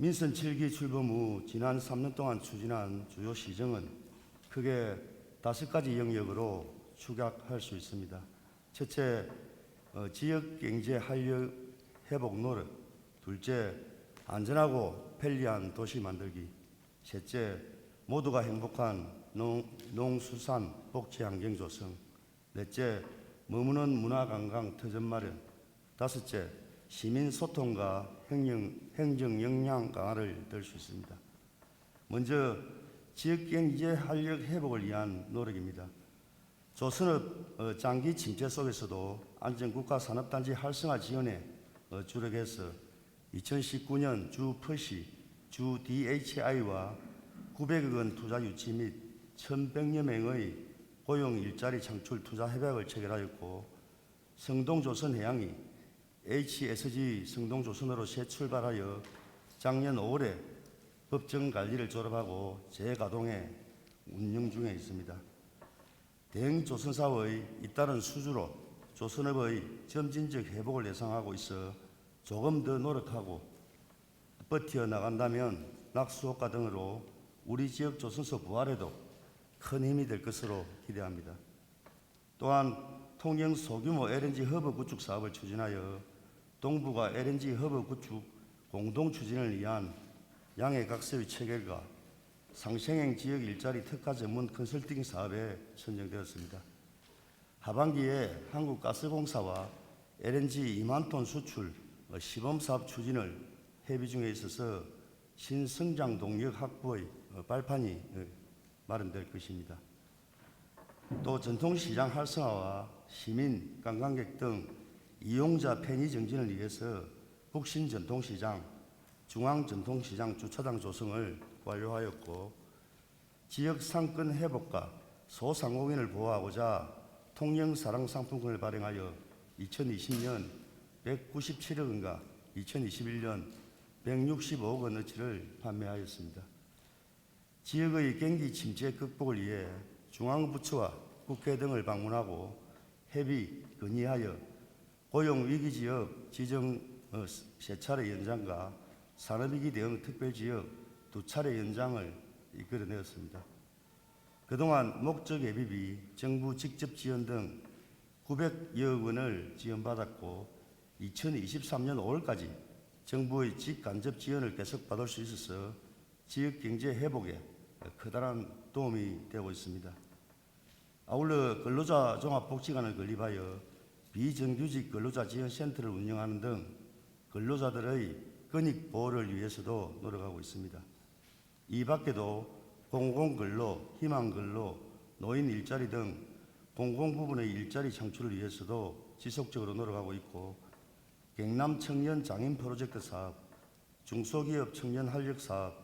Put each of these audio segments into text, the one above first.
민선 7기 출범 후 지난 3년 동안 추진한 주요 시정은 크게 다섯 가지 영역으로 축약할 수 있습니다. 첫째, 어, 지역 경제 활력 회복 노력. 둘째, 안전하고 편리한 도시 만들기. 셋째, 모두가 행복한 농, 농수산 복지 환경 조성. 넷째, 머무는 문화관광 터전 마련. 다섯째, 시민 소통과 행정, 행정 역량 강화를 들 수 있습니다. 먼저 지역 경제 활력 회복을 위한 노력입니다. 조선업 어, 장기 침체 속에서도 안전국가 산업단지 활성화 지원에 어, 주력해서 2019년 주 퍼시, 주 DHI와 900억 원 투자 유치 및 1,100여 명의 고용 일자리 창출 투자 협약을 체결하였고 성동조선 해양이 HSG 성동조선으로 새 출발하여 작년 5월에 법정 관리를 졸업하고 재가동해 운영 중에 있습니다. 대eng조선사의 잇따른 수주로 조선업의 점진적 회복을 예상하고 있어 조금 더 노력하고 버텨 나간다면 낙수효과 등으로 우리 지역 조선소 부활에도 큰 힘이 될 것으로 기대합니다. 또한 통영 소규모 LNG 허브 구축 사업을 추진하여 동부가 LNG 허브 구축 공동 추진을 위한 양해각서의 체결과 상생행 지역 일자리 특화 전문 컨설팅 사업에 선정되었습니다. 하반기에 한국가스공사와 LNG 2만 톤 수출 어, 시범 사업 추진을 협의 중에 있어서 신성장 동력 확보의 어, 발판이 어, 마련될 것입니다. 또 전통시장 활성화와 시민, 관광객 등 이용자 편의 정진을 위해서 북신 전통시장, 중앙 전통시장 주차장 조성을 완료하였고 지역 상권 회복과 소상공인을 보호하고자 통영 사랑 상품권을 발행하여 2020년 197억 원과 2021년 165억 원어치를 판매하였습니다. 지역의 경기 침체 극복을 위해 중앙부처와 국회 등을 방문하고 협의, 건의하여 고용 위기 지역 지정 어, 세 차례 연장과 산업 위기 대응 특별 지역 두 차례 연장을 이끌어내었습니다. 그동안 목적 예비비, 정부 직접 지원 등 900여억 원을 지원받았고 2023년 5월까지 정부의 직간접 지원을 계속 받을 수 있어서 지역 경제 회복에 커다란 도움이 되고 있습니다. 아울러 근로자 종합복지관을 건립하여 비정규직 근로자 지원 센터를 운영하는 등 근로자들의 근익 보호를 위해서도 노력하고 있습니다. 이 밖에도 공공근로, 희망근로, 노인 일자리 등 공공 부분의 일자리 창출을 위해서도 지속적으로 노력하고 있고 경남 청년 장인 프로젝트 사업, 중소기업 청년 활력 사업,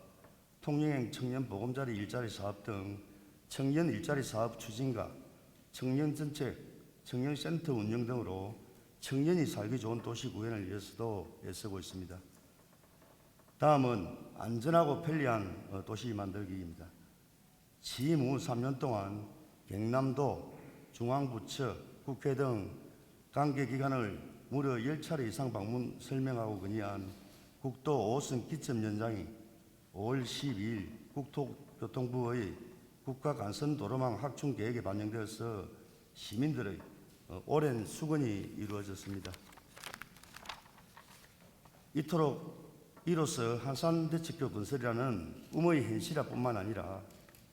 통영행 청년 보금자리 일자리 사업 등 청년 일자리 사업 추진과 청년 정책, 청년 센터 운영 등으로 청년이 살기 좋은 도시 구현을 위해서도 애쓰고 있습니다. 다음은 안전하고 편리한 어, 도시 만들기입니다. 취임 후 3년 동안 경남도, 중앙부처, 국회 등 관계기관을 무려 10차례 이상 방문 설명하고 건의한 국도 5선 기점 연장이 5월 12일 국토교통부의 국가간선도로망 확충 계획에 반영되어서 시민들의 어, 오랜 수건이 이루어졌습니다. 이토록 이로써 한산대책교 건설이라는 꿈의 현실화뿐만 아니라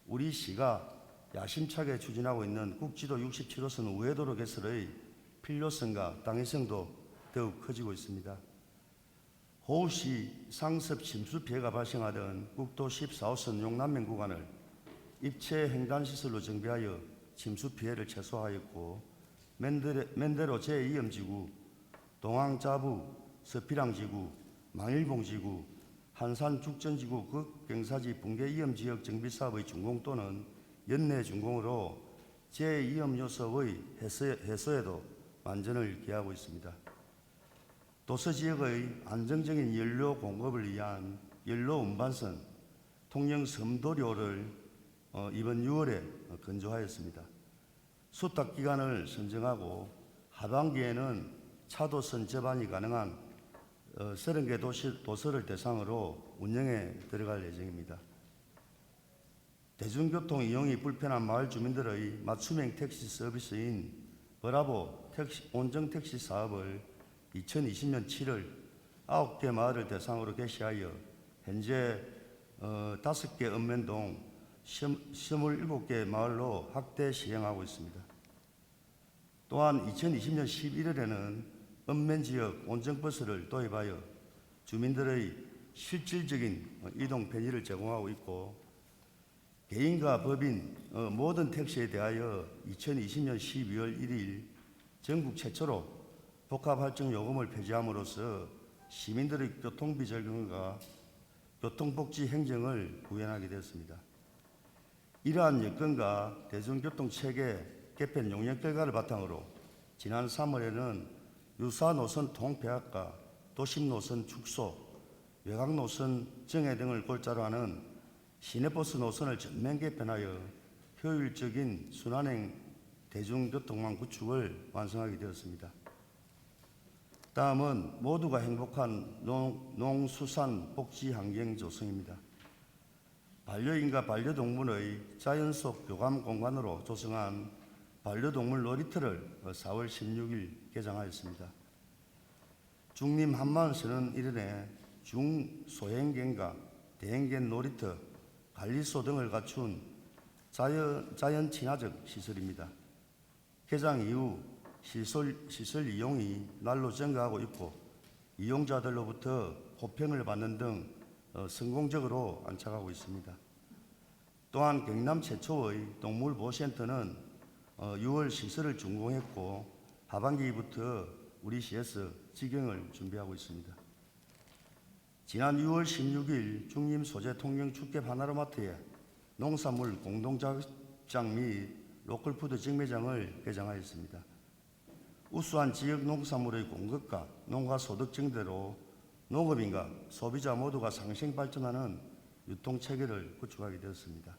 우리 시가 야심차게 추진하고 있는 국지도 67호선 우회도로 개설의 필요성과 당위성도 더욱 커지고 있습니다. 호우시 상습 침수 피해가 발생하던 국도 14호선 용남면 구간을 입체 횡단시설로 정비하여 침수 피해를 최소화하였고 맨데로 제2염지구, 동항자부, 서피랑지구, 망일봉지구, 한산죽전지구 극경사지 붕괴위험지역 정비사업의 준공 또는 연내 준공으로 제2염요소의 해소, 해소에도 만전을 기하고 있습니다. 도서지역의 안정적인 연료 공급을 위한 연료 운반선 통영 섬도료를 어, 이번 6월에 건조하였습니다. 수탁 기간을 선정하고 하반기에는 차도선 접안이 가능한 어, 30개 도시, 도서를 대상으로 운영에 들어갈 예정입니다. 대중교통 이용이 불편한 마을 주민들의 맞춤형 택시 서비스인 브라보 택시, 온정 택시 사업을 2020년 7월 9개 마을을 대상으로 개시하여 현재 어, 5개 읍면동 27개 마을로 확대 시행하고 있습니다. 또한 2020년 11월에는 읍면 지역 온정버스를 도입하여 주민들의 실질적인 어, 이동 편의를 제공하고 있고 개인과 법인 어, 모든 택시에 대하여 2020년 12월 1일 전국 최초로 복합할증 요금을 폐지함으로써 시민들의 교통비 절감과 교통복지 행정을 구현하게 되었습니다. 이러한 여건과 대중교통 체계 개편 용역 결과를 바탕으로 지난 3월에는 유사 노선 통폐합과 도심 노선 축소, 외곽 노선 정해 등을 골자로 하는 시내버스 노선을 전면 개편하여 효율적인 순환행 대중교통망 구축을 완성하게 되었습니다. 다음은 모두가 행복한 농, 농수산 복지 환경 조성입니다. 반려인과 반려동물의 자연 속 교감 공간으로 조성한 반려동물 놀이터를 4월 16일 개장하였습니다. 중림 한마을에서는 이른해 중소형견과 대형견 놀이터, 관리소 등을 갖춘 자연, 자연 친화적 시설입니다. 개장 이후 시설, 시설 이용이 날로 증가하고 있고 이용자들로부터 호평을 받는 등 어, 성공적으로 안착하고 있습니다. 또한 경남 최초의 동물보호센터는 어, 6월 시설을 준공했고 하반기부터 우리 시에서 직영을 준비하고 있습니다. 지난 6월 16일 중림 소재 통영 축제 파나로마트에 농산물 공동작장 및 로컬푸드 직매장을 개장하였습니다. 우수한 지역 농산물의 공급과 농가 소득 증대로 농업인과 소비자 모두가 상생 발전하는 유통 체계를 구축하게 되었습니다.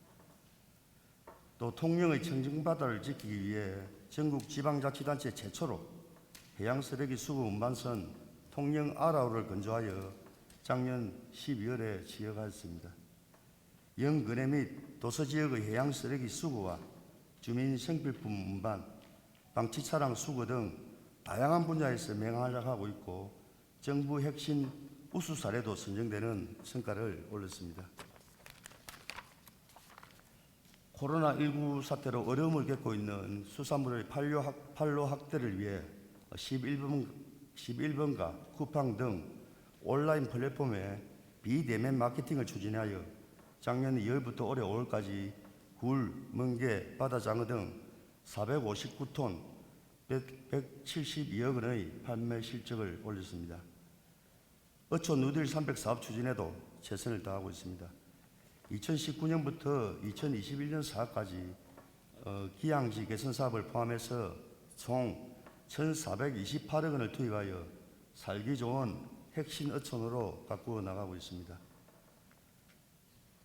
또 통영의 청정바다를 지키기 위해 전국 지방자치단체 최초로 해양 쓰레기 수거 운반선 통영 아라우를 건조하여 작년 12월에 지역하였습니다. 영근해 및 도서 지역의 해양 쓰레기 수거와 주민 생필품 운반, 방치 차량 수거 등 다양한 분야에서 맹활약하고 있고 정부 핵심 우수 사례도 선정되는 성과를 올렸습니다. 코로나19 사태로 어려움을 겪고 있는 수산물의 판로, 확, 판로 확대를 위해 11번, 11번가 쿠팡 등 온라인 플랫폼에 비대면 마케팅을 추진하여 작년 2월부터 올해 5월까지 굴, 멍게, 바다장어 등 459톤 172억 원의 판매 실적을 올렸습니다. 어촌 누딜 300 사업 추진에도 최선을 다하고 있습니다. 2019년부터 2021년 사업까지 어, 기양지 개선 사업을 포함해서 총 1,428억 원을 투입하여 살기 좋은 핵심 어촌으로 바꾸어 나가고 있습니다.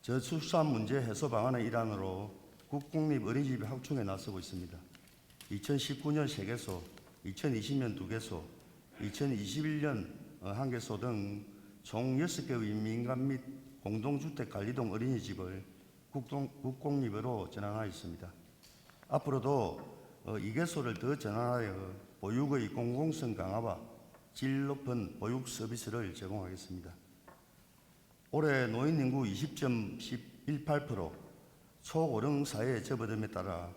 저출산 문제 해소 방안의 일환으로 국공립 어린이집 확충에 나서고 있습니다. 2019년 3개소, 2020년 2개소, 2021년 1개소 등 총 6개의 민간 및 공동주택 관리동 어린이집을 국동, 국공립으로 전환하였습니다. 앞으로도 어, 2개소를 더 전환하여 보육의 공공성 강화와 질 높은 보육 서비스를 제공하겠습니다. 올해 노인 인구 20.18% 초고령 사회에 접어듦에 따라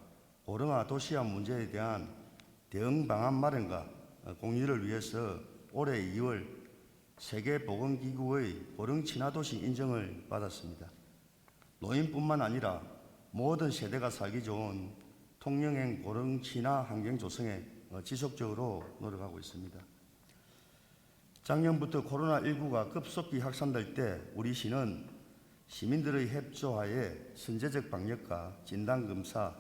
고령화 도시화 문제에 대한 대응 방안 마련과 공유를 위해서 올해 2월 세계보건기구의 고령 친화도시 인정을 받았습니다. 노인뿐만 아니라 모든 세대가 살기 좋은 통영행 고령 친화 환경 조성에 지속적으로 노력하고 있습니다. 작년부터 코로나19가 급속히 확산될 때 우리 시는 시민들의 협조하에 선제적 방역과 진단검사,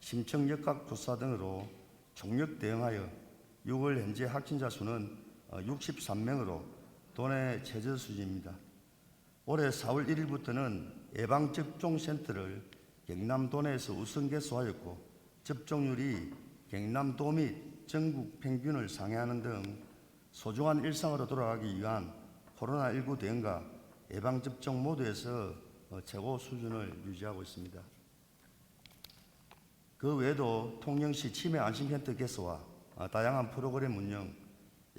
심층 역학 조사 등으로 총력 대응하여 6월 현재 확진자 수는 63명으로 도내 최저 수준입니다. 올해 4월 1일부터는 예방접종센터를 경남 도내에서 우선 개소하였고 접종률이 경남도 및 전국 평균을 상회하는 등 소중한 일상으로 돌아가기 위한 코로나19 대응과 예방접종 모두에서 어, 최고 수준을 유지하고 있습니다. 그 외에도 통영시 치매 안심센터 개소와 아, 다양한 프로그램 운영,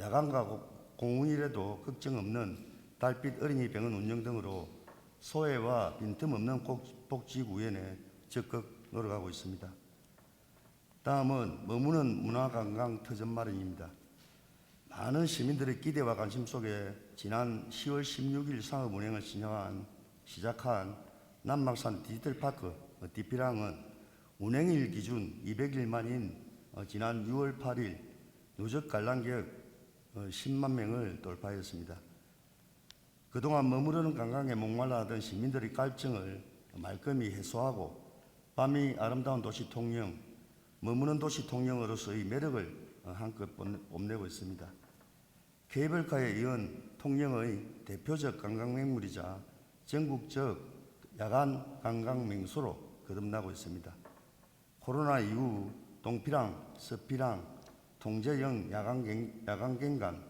야간과 고- 공휴일에도 걱정 없는 달빛 어린이 병원 운영 등으로 소외와 빈틈없는 꼭- 복지구현에 적극 노력하고 있습니다. 다음은 머무는 문화관광 터전 마련입니다. 많은 시민들의 기대와 관심 속에 지난 10월 16일 상업 운행을 시작한, 시작한 남막산 디지털 파크 어, 디피랑은 운행일 기준 200일 만인 어, 지난 6월 8일 누적 관람객 어, 10만 명을 돌파했습니다. 그동안 머무르는 관광에 목말라 하던 시민들의 갈증을 말끔히 해소하고 밤이 아름다운 도시 통영, 머무는 도시 통영으로서의 매력을 어, 한껏 뽐- 뽐내고 있습니다. 케이블카에 이은 통영의 대표적 관광 명물이자 전국적 야간 관광 명소로 거듭나고 있습니다. 코로나 이후 동피랑, 서피랑, 통제형 야간, 야간 갱간,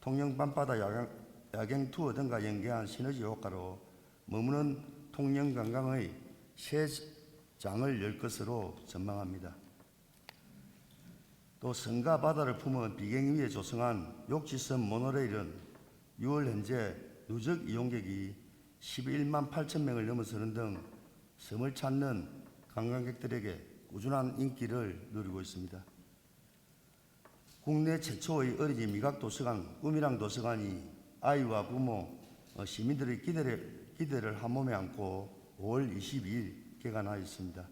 통영 밤바다 야경, 야경 투어 등과 연계한 시너지 효과로 머무는 통영 관광의 새 장을 열 것으로 전망합니다. 또 성가 바다를 품은 비경 위에 조성한 욕지섬 모노레일은 6월 현재 누적 이용객이 11만 8천 명을 넘어서는 등 섬을 찾는 관광객들에게 꾸준한 인기를 누리고 있습니다. 국내 최초의 어린이 미각 도서관 꿈이랑 도서관이 아이와 부모, 어, 시민들의 기대를, 기대를 한 몸에 안고 5월 22일 개관하였습니다.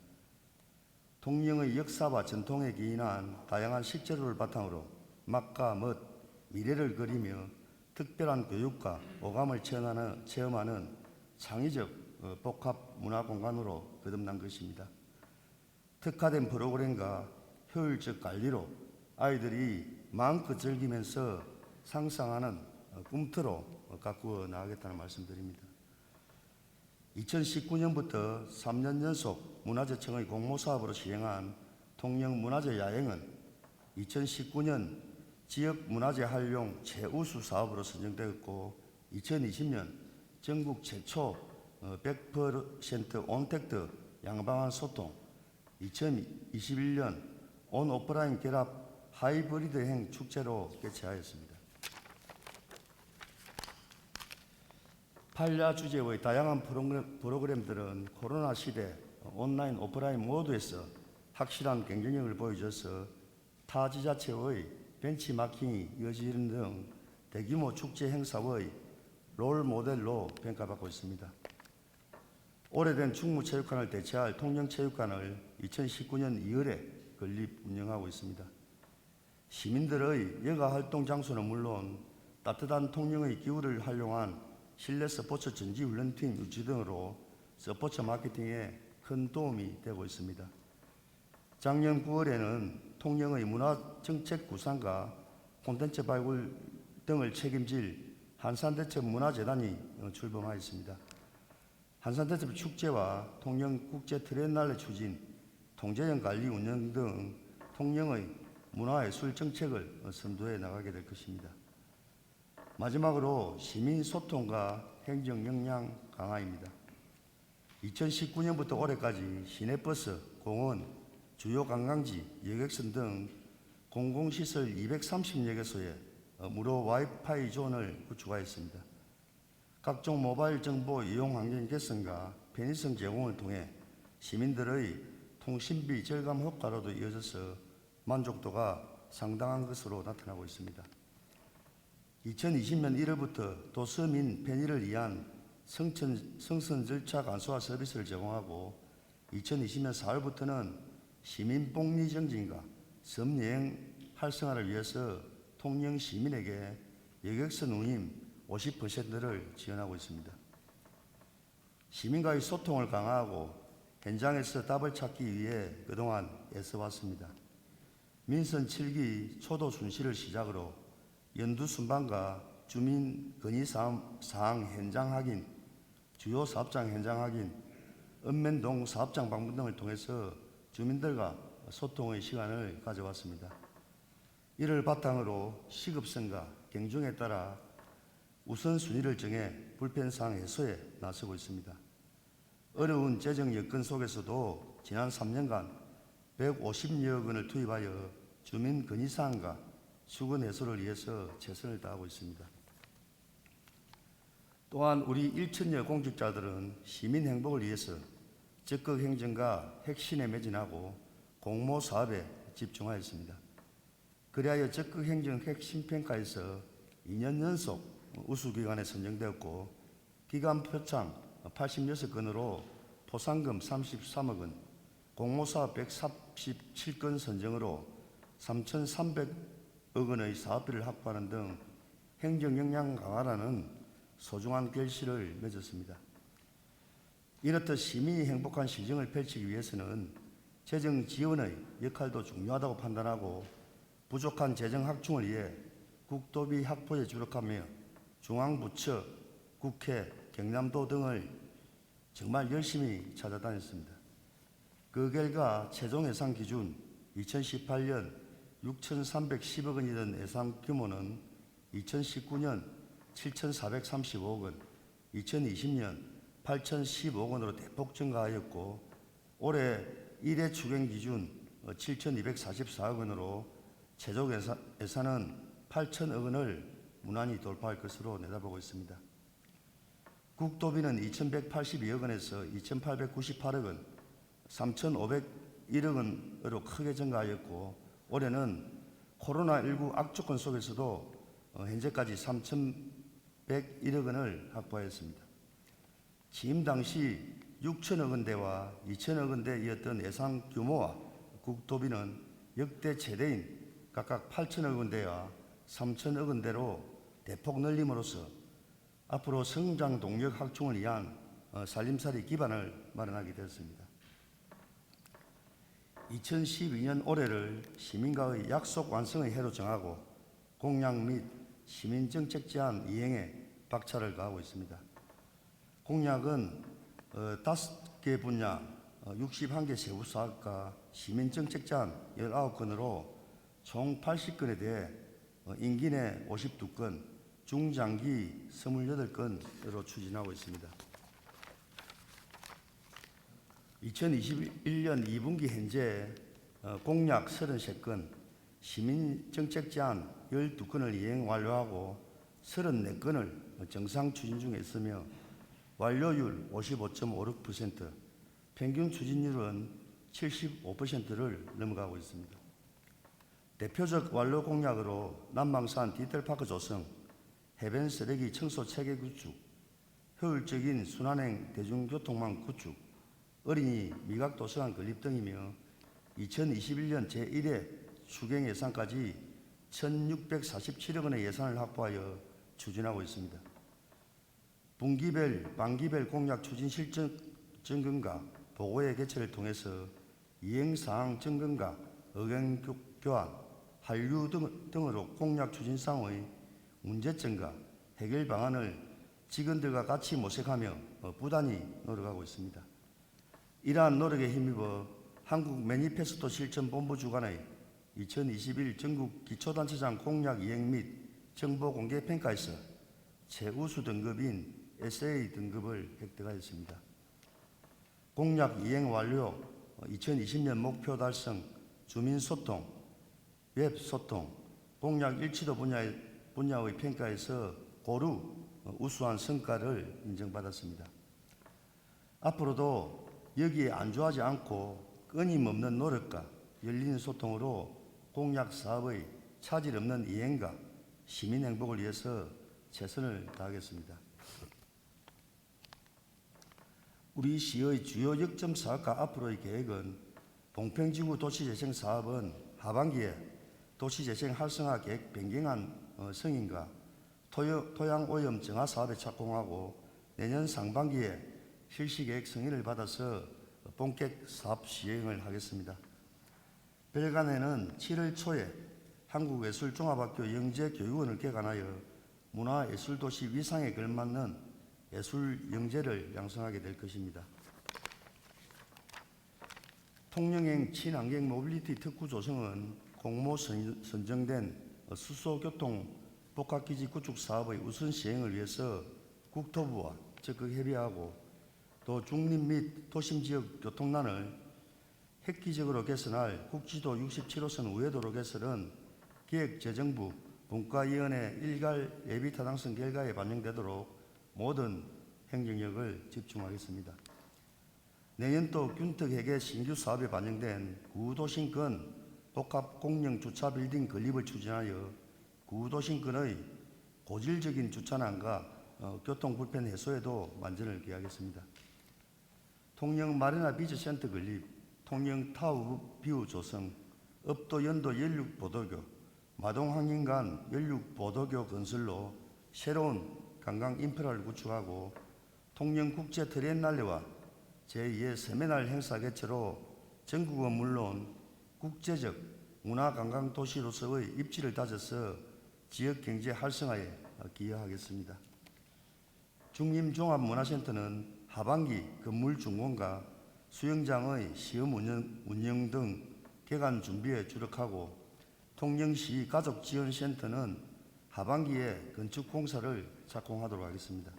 통영의 역사와 전통에 기인한 다양한 식재료를 바탕으로 맛과 멋, 미래를 그리며 특별한 교육과 오감을 체험하는, 체험하는 창의적 어, 복합 문화 공간으로 거듭난 것입니다. 특화된 프로그램과 효율적 관리로 아이들이 마음껏 즐기면서 상상하는 어, 꿈터로 어, 가꾸어 나가겠다는 말씀드립니다. 2019년부터 3년 연속 문화재청의 공모사업으로 시행한 통영 문화재 야행은 2019년 지역 문화재 활용 최우수 사업으로 선정되었고 2020년 전국 최초 어, 100% 온택트 양방한 소통 2021년 온 오프라인 결합 하이브리드행 축제로 개최하였습니다. 팔야 주제의 다양한 프로그램, 프로그램 들은 코로나 시대 온라인 오프라인 모두에서 확실한 경쟁력을 보여줘서 타 지자체의 벤치마킹이 이어지는 등 대규모 축제 행사의 롤 모델로 평가받고 있습니다. 오래된 충무체육관을 대체할 통영체육관을 2019년 2월에 건립 운영하고 있습니다. 시민들의 여가 활동 장소는 물론 따뜻한 통영의 기후를 활용한 실내 스포츠 전지 훈련팀 유치 등으로 스포츠 마케팅에 큰 도움이 되고 있습니다. 작년 9월에는 통영의 문화 정책 구상과 콘텐츠 발굴 등을 책임질 한산대첩 문화재단이 어, 출범하였습니다. 한산대첩 축제와 통영 국제 트렌날레 추진, 통제형 관리 운영 등 통영의 문화예술 정책을 어, 선도해 나가게 될 것입니다. 마지막으로 시민 소통과 행정 역량 강화입니다. 2019년부터 올해까지 시내버스, 공원, 주요 관광지, 여객선 등 공공시설 230여 개소에 어, 무료 와이파이 존을 구축하였습니다. 각종 모바일 정보 이용 환경 개선과 편의성 제공을 통해 시민들의 통신비 절감 효과로도 이어져서 만족도가 상당한 것으로 나타나고 있습니다. 2020년 1월부터 도서민 편의를 위한 성천, 성선 절차 간소화 서비스를 제공하고 2020년 4월부터는 시민 복리 정진과 섬여행 활성화를 위해서 통영 시민에게 여객선 운임 50%를 지원하고 있습니다. 시민과의 소통을 강화하고 현장에서 답을 찾기 위해 그동안 애써왔습니다. 민선 7기 초도 순시를 시작으로 연두 순방과 주민 건의 사항, 현장 확인, 주요 사업장 현장 확인, 읍면동 사업장 방문 등을 통해서 주민들과 소통의 시간을 가져왔습니다. 이를 바탕으로 시급성과 경중에 따라 우선순위를 정해 불편사항 해소에 나서고 있습니다. 어려운 재정 여건 속에서도 지난 3년간 150여억 원을 투입하여 주민 건의사항과 수건 해소를 위해서 최선을 다하고 있습니다. 또한 우리 1천여 공직자들은 시민 행복을 위해서 적극 행정과 핵심에 매진하고 공모 사업에 집중하였습니다. 그리하여 적극 행정 핵심 평가에서 2년 연속 우수 기관에 선정되었고 기관 표창 86건으로 포상금 33억 원, 공모사업 137건 선정으로 3,300억 원의 사업비를 확보하는 등 행정 역량 강화라는 소중한 결실을 맺었습니다. 이렇듯 시민이 행복한 시정을 펼치기 위해서는 재정 지원의 역할도 중요하다고 판단하고 부족한 재정 확충을 위해 국도비 확보에 주력하며 중앙부처, 국회, 경남도 등을 정말 열심히 찾아다녔습니다. 그 결과 최종 예산 기준 2018년 6,310억 원이던 예산 규모는 2019년 7,435억 원, 2020년 8,015억 원으로 대폭 증가하였고 올해 1회 추경 기준 7,244억 원으로 최종 예산, 예산은 8천억 원을 무난히 돌파할 것으로 내다보고 있습니다. 국도비는 2,182억 원에서 2,898억 원, 3,501억 원으로 크게 증가하였고 올해는 코로나19 악조건 속에서도 어, 현재까지 3,101억 원을 확보하였습니다. 취임 당시 6천억 원대와 2천억 원대이었던 예산 규모와 국도비는 역대 최대인 각각 8천억 원대와 3천억 원대로 대폭 늘림으로써 앞으로 성장 동력 확충을 위한 어, 살림살이 기반을 마련하게 되었습니다. 2012년 올해를 시민과의 약속 완성의 해로 정하고 공약 및 시민 정책 제안 이행에 박차를 가하고 있습니다. 공약은 어, 다섯 개 분야, 어, 61개 세부 사업과 시민 정책 제안 19건으로 총 80건에 대해 어, 임기 내 52건, 중장기 28건으로 추진하고 있습니다. 2021년 2분기 현재 어, 공약 33건, 시민정책 제안 12건을 이행 완료하고 34건을 정상 추진 중에 있으며 완료율 55.56%, 평균 추진율은 75%를 넘어가고 있습니다. 대표적 완료 공약으로 남방산 디테일파크 조성, 해변 쓰레기 청소 체계 구축, 효율적인 순환행 대중교통망 구축, 어린이 미각 도서관 건립 등이며 2021년 제1회 추경 예산까지 1,647억 원의 예산을 확보하여 추진하고 있습니다. 분기별, 반기별 공약 추진 실적 점검과 보고의 개최를 통해서 이행사항 점검과 의견 교- 교환, 한류 등, 등으로 공약 추진상의 문제점과 해결 방안을 직원들과 같이 모색하며 어, 부단히 노력하고 있습니다. 이러한 노력에 힘입어 한국 매니페스토 실천 본부 주관의 2021 전국 기초단체장 공약 이행 및 정보 공개 평가에서 최우수 등급인 SA 등급을 획득하였습니다. 공약 이행 완료, 2020년 목표 달성, 주민 소통, 웹 소통, 공약 일치도 분야의, 분야의 평가에서 고루 우수한 성과를 인정받았습니다. 앞으로도 여기에 안주하지 않고 끊임없는 노력과 열린 소통으로 공약 사업의 차질 없는 이행과 시민 행복을 위해서 최선을 다하겠습니다. 우리 시의 주요 역점 사업과 앞으로의 계획은 봉평지구 도시재생 사업은 하반기에 도시재생 활성화 계획 변경안 어, 승인과 토양 오염 정화 사업에 착공하고 내년 상반기에 실시 계획 승인을 받아서 본격 사업 시행을 하겠습니다. 별간에는 7월 초에 한국예술종합학교 영재교육원을 개관하여 문화예술도시 위상에 걸맞는 예술 영재를 양성하게 될 것입니다. 통영행 친환경 모빌리티 특구 조성은 공모 선- 선정된 수소교통 복합기지 구축 사업의 우선 시행을 위해서 국토부와 적극 협의하고 또 중립 및 도심 지역 교통난을 획기적으로 개선할 국지도 67호선 우회도로 개설은 기획재정부 분과위원회 일괄 예비 타당성 결과에 반영되도록 모든 행정력을 집중하겠습니다. 내년도 균특회계 신규 사업에 반영된 구도심권 복합 공영 주차 빌딩 건립을 추진하여 구도심권의 고질적인 주차난과 어, 교통 불편 해소에도 만전을 기하겠습니다. 통영 마리나 비치 센터 건립, 통영 타워 뷰 조성, 업도 연도 연륙 보도교, 마동 항인간 연륙 보도교 건설로 새로운 관광 인프라를 구축하고 통영 국제 트렌날레와 제2의 세미날 행사 개최로 전국은 물론 국제적 문화 관광 도시로서의 입지를 다져서 지역 경제 활성화에 기여하겠습니다. 중림종합문화센터는 하반기 건물 준공과 수영장의 시험 운영, 운영 등 개관 준비에 주력하고 통영시 가족지원센터는 하반기에 건축 공사를 착공하도록 하겠습니다.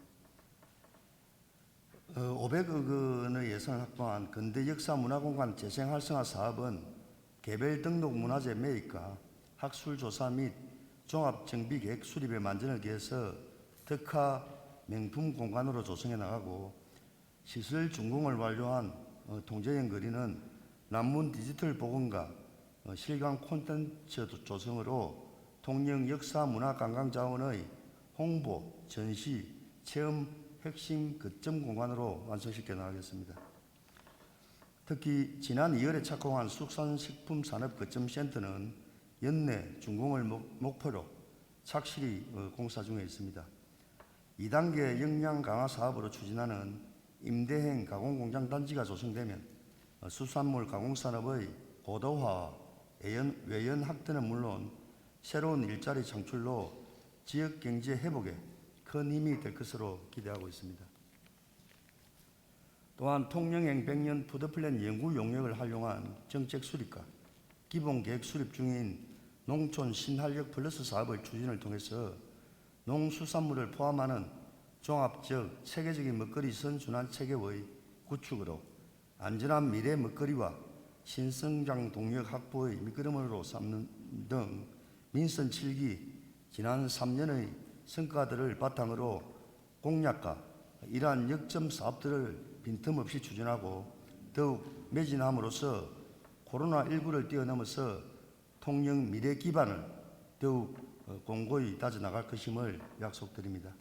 어, 500억 원의 예산을 확보한 근대 역사 문화공간 재생 활성화 사업은 개별 등록 문화재 매입과 학술 조사 및 종합 정비 계획 수립에 만전을 기해서 특화 명품 공간으로 조성해 나가고 시설 준공을 완료한 어, 통제형 거리는 남문 디지털 복원과 어, 실감 콘텐츠 조성으로 통영 역사 문화 관광 자원의 홍보, 전시, 체험 핵심 거점 공간으로 완성시켜 나가겠습니다. 특히 지난 2월에 착공한 숙산식품산업거점센터는 연내 준공을 목- 목표로 착실히 어, 공사 중에 있습니다. 2단계 역량 강화 사업으로 추진하는 임대행 가공공장 단지가 조성되면 어, 수산물 가공산업의 고도화와 외연, 외연 확대는 물론 새로운 일자리 창출로 지역 경제 회복에 큰 힘이 될 것으로 기대하고 있습니다. 또한 통영행 100년 푸드플랜 연구 용역을 활용한 정책 수립과 기본 계획 수립 중인 농촌 신활력 플러스 사업의 추진을 통해서 농수산물을 포함하는 종합적 체계적인 먹거리 선순환 체계의 구축으로 안전한 미래 먹거리와 신성장 동력 확보의 미끄럼으로 삼는 등 민선 7기 지난 3년의 성과들을 바탕으로 공약과 이러한 역점 사업들을 빈틈없이 추진하고 더욱 매진함으로써 코로나19를 뛰어넘어서 통영 미래 기반을 더욱 어, 공고히 다져나갈 것임을 약속드립니다.